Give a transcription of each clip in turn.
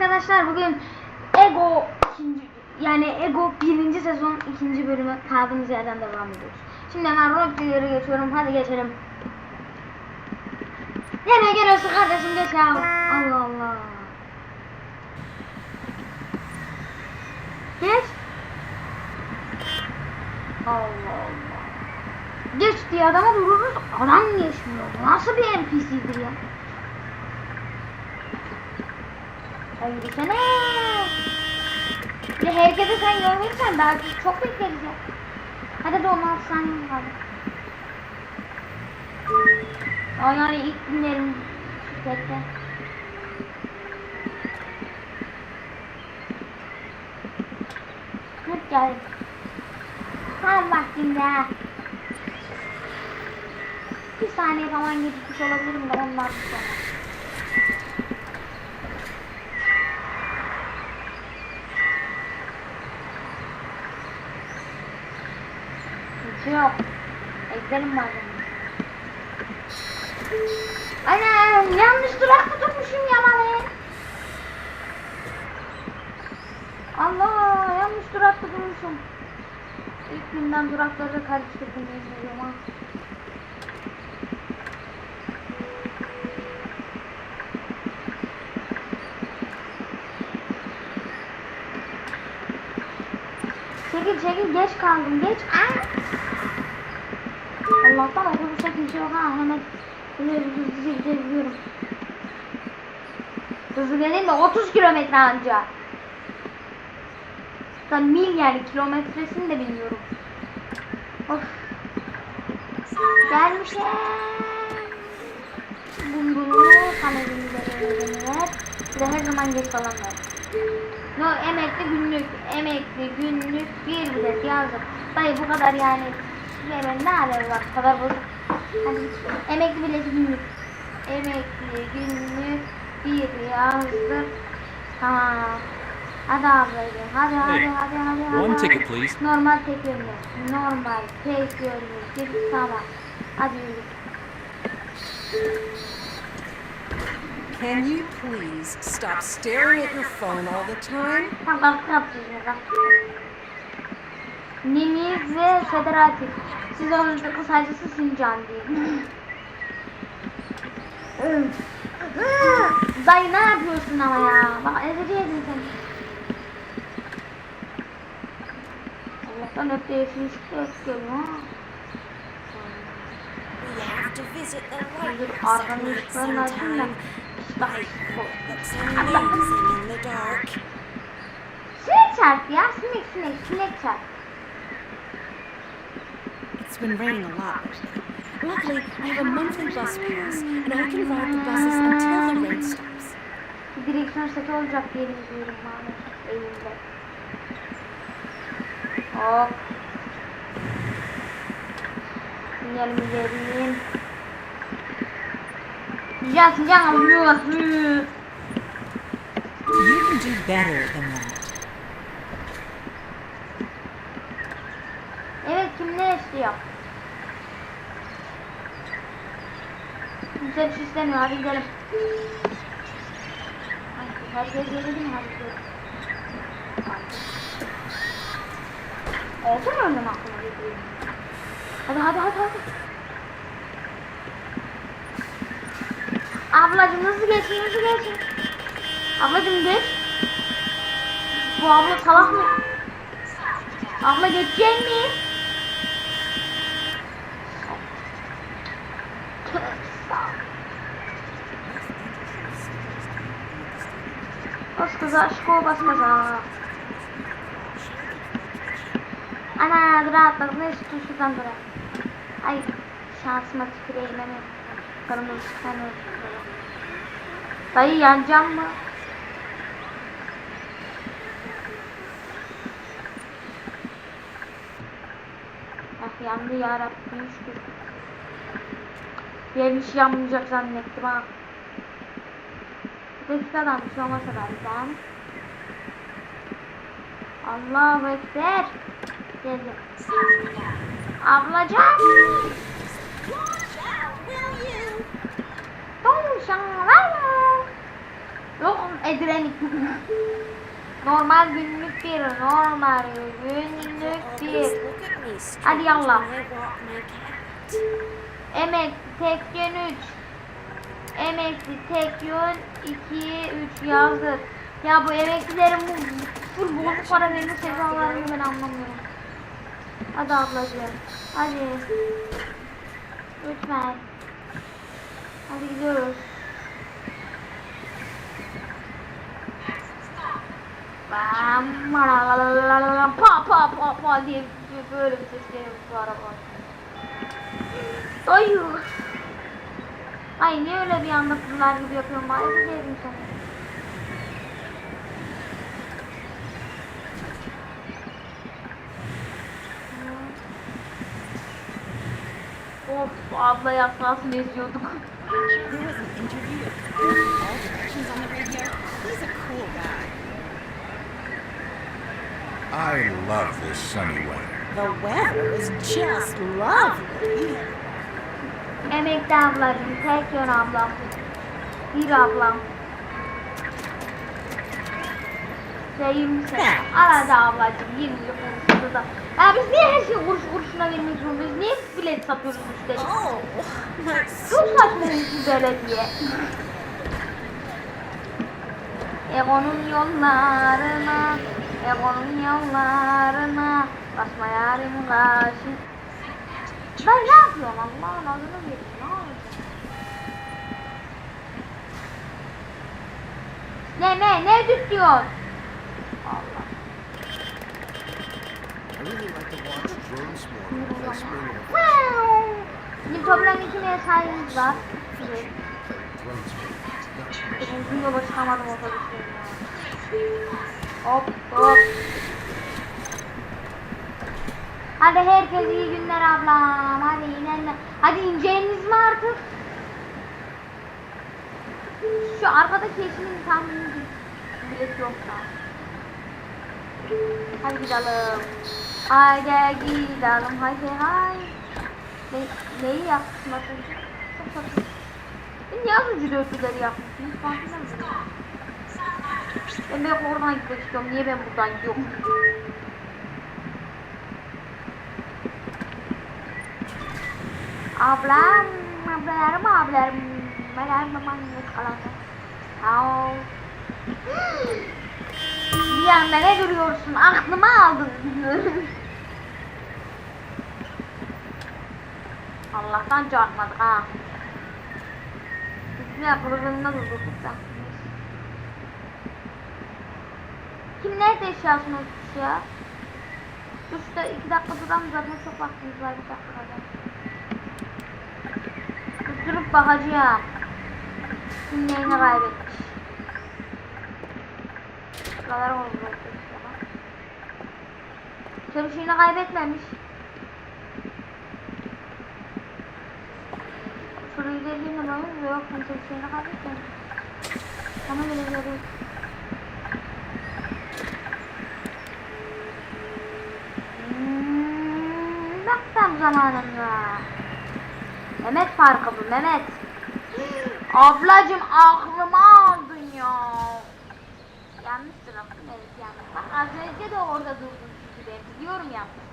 arkadaşlar bugün Ego ikinci, yani Ego birinci sezon ikinci bölümü kaldığımız yerden devam ediyoruz. Şimdi hemen roleplayer'e geçiyorum. Hadi geçelim. Nereye geliyorsun kardeşim geç ya. Allah Allah. Geç. Allah Allah. Geç diye adama dururuz. Adam geçmiyor. Nasıl bir NPC'dir ya? Ay yürüsene. De herkese sen verirsen daha çok bekleriz ya. Hadi de 16 saniye kaldı. O yani ilk günlerim şirkette. Hadi gel. Tam vaktinde. Bir saniye falan gecikmiş olabilirim de onlar bir sonra. Hiç yok. Eklerim bazen. Anam yanlış durakta durmuşum ya ben. Allah yanlış durakta durmuşum. İlk günden durakları karıştırdım ediyorum ha. Çekil çekil geç kaldım geç. Aa! Allah'tan otobüste kimse yok ha hemen böyle hızlıca gidebiliyorum. Hızlı dediğim de 30 kilometre anca. Ben mil yani kilometresini de bilmiyorum. Of. Gelmişler. Bunu kamerimize öğrenirler. Bir de her zaman geç falanlar. No emekli günlük, emekli günlük bir bilet yazdım. Dayı bu kadar yani. Yani ne alem var? Bu kadar bozuk. Hadi git. emekli bileti günlük. Emekli günlük bir yazdım. Tamam. Hadi ablacığım. Hadi hadi Hey, hadi hadi hadi. one ticket, please. Normal tek yönlü. Normal tek yönlü. Git tamam. Hadi yürü. Can you please stop staring at your phone all the time? Tam kalk kalk. Nimiz ve Federatif. Siz onun kısacası Sincan diyeyim. Dayı ne yapıyorsun ama ya? Bak ezeceydin sen. Allah'tan öptü yaşını çıktı öpüyorum ha. Looks amazing in the dark. Sinek çarp ya. Sinek sinek sinek çarp. It's been raining a lot. Luckily, I have a monthly bus pass, and I can ride the buses until the rain stops. Bir olacak diye biliyorum maalesef elimde. Hop. Sinyal ilerleyeyim. Sincan sincan alıyor. You can do better than that. Bir şey istemiyor hadi gidelim. Herkes yedi mi? Gidelim. Oldu mu önden aklıma geliyor? Hadi hadi hadi hadi. Ablacım hızlı geçin hızlı geçin. Ablacım geç. Bu abla salak mı? Abla geçecek mi? Bas kıza aşko bas kıza. Ana dur atladım ne şu şuradan dur. Ay şansıma tüküreyim hemen. Kırmızı çıkanıyor. Dayı yanacağım mı? Ah yandı yarabbim şükür. Gelmiş yanmayacak zannettim ha. Dakikadan bir şey olmasa da ben. Allahu Ekber. Geldim. Ablacığım. Donşan var mı? Yok Edrenlik. normal günlük bir, normal günlük bir. Hadi yallah. Emekli tek yön 3. Emekli tek yön 2, 3 yazdık. Ya bu emeklilerin bu full bozuk para verme sevdalarını ben anlamıyorum. Hadi ablacığım. Hadi. Lütfen. Hadi gidiyoruz. Bam, Pa pa pa pa diye böyle bir ses geliyor bu araba. Dayı. Ay niye öyle bir anda fırlar gibi yapıyorum bari bir yerim seni. Of abla yaslasını eziyorduk. There was an interview with all directions on the radio. He's a cool guy. I love this sunny weather. The weather is just lovely. Emekli ablacığım, tek yön ablam. Bir ablam. Şey 20 sene. Arada ablacığım 20 yıl konuşuldu da. Ya biz niye her şeyi kuruş kuruşuna vermek zorundayız? Niye bilet satıyoruz üstelik? Oh, Çok saçma olmuş bu belediye. Egonun yollarına, Egonun yollarına, basma yarim karşı. Ben ne yapıyorum Allah'ın adını vereyim, ne yapacağım? Ne ne ne tutuyorsun? Allah. I really like to watch drones swarm and play spring in a Wow. Bizim toplam iki mesaimiz var. Evet. drone swarm. Uzun yola çıkamadım otobüslerim ya. Hop hop. Hadi herkes iyi günler ablam. Hadi inenler. Hadi ineceğiniz mi artık? Şu arkadaki eşimin tahmini bilet yok da. Hadi gidelim. Haydi gidelim. Haydi hay. Ne, neyi önce? Çok tatlı. Ben niye az önce dörtlüleri yapmışsın? Hiç farkında mısın? Ben belki oradan gitmek istiyorum. Niye ben buradan gidiyorum? Ablam, ablarım, ablarım. Ablarım, ablarım, kalanlar. Au. Bir anda ne duruyorsun? Aklımı aldın. Allah'tan çarpmadık ha. Üstüne kırılığında durdurduk da. Kim nerede unutmuş ya? Şurada iki dakika duralım zaten çok vaktimiz var bir dakika kadar. Durup bakacağım. Kim neyini kaybetmiş. Şuralar oldu. Şeyini kaybetmemiş. Şurayı dediğimde bana yok şeyini kaybetmemiş. Bana bile görüyor. Hmm, Bak tam zamanında. Mehmet farkı bu Mehmet. Ablacım aklımı aldın ya. Yanlış tarafım evet yanlış. Bak az önce de orada durdun çünkü ben biliyorum yanlış.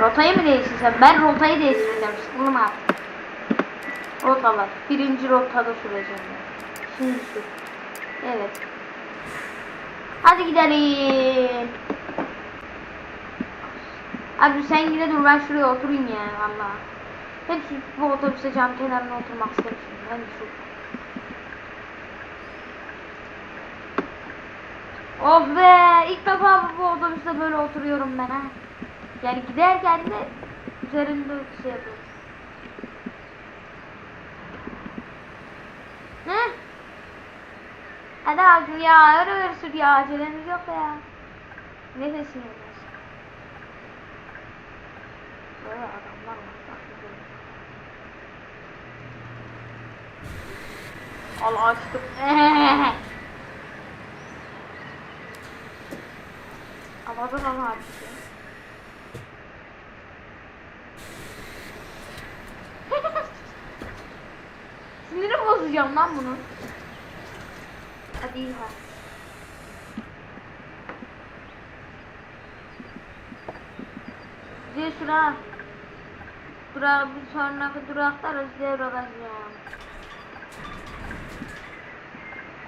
Rotayı mı değiştireceğim? Ben rotayı değiştireceğim. Sıkıldım artık. Rotalar. Birinci rotada süreceğim. ben. Evet. Hadi gidelim. Abi sen yine dur ben şuraya oturayım ya valla. Hep bu otobüse cam kenarına oturmak isterim şimdi. Ben şu. Of be ilk defa bu otobüste böyle oturuyorum ben ha. Yani giderken de üzerinde şey yapıyorum. Ne? Hadi abi ya öyle öyle sür ya acelemiz yok ya. Ne yapıyorsun? Böyle adamlar var. Al açtım. Havada lan hadise. Siniri bozacağım lan bunu. Hadi iyi ha. Durak bir sonraki durakta Özdeğe bırakacağım.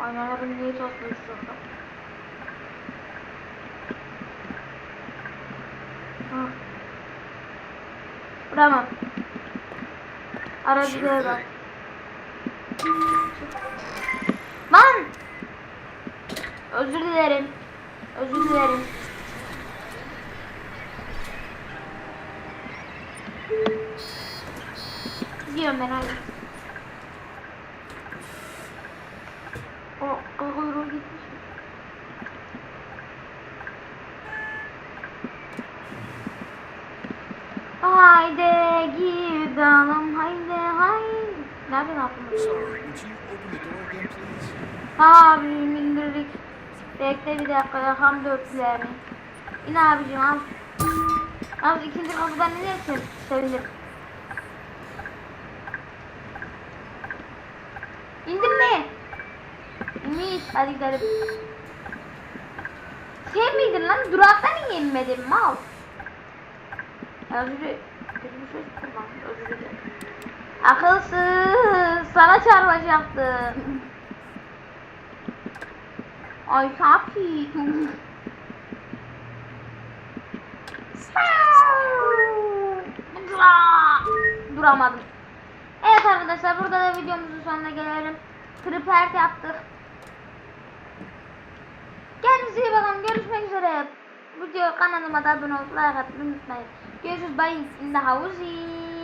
Aynalarım niye tosmuş şurada? Ha. Tamam. Aracı da bak. Lan! Özür dilerim. Özür dilerim. Gidiyorum ben hadi. O kuyruğu gitmiş. Haydi gidelim haydi haydi. Nereden aklımda? Abim indirdik. Bekle bir dakika yakam dörtlerini. İn abicim al. Al ikinci kapıdan inersin. Sevinirim. İndin mi? İnmiş. Hadi gidelim. Sen miydin lan? Duraktan niye inmedin mal? Özür dilerim. Özür dilerim. Akılsız. Sana çarpacaktım. Ay sapi. Duramadım. Evet arkadaşlar burada da videomuzun sonuna gelelim. Tripert yaptık. Kendinize iyi bakın. Görüşmek üzere. Video kanalıma da abone olup like unutmayın. Görüşürüz. Bye in the house.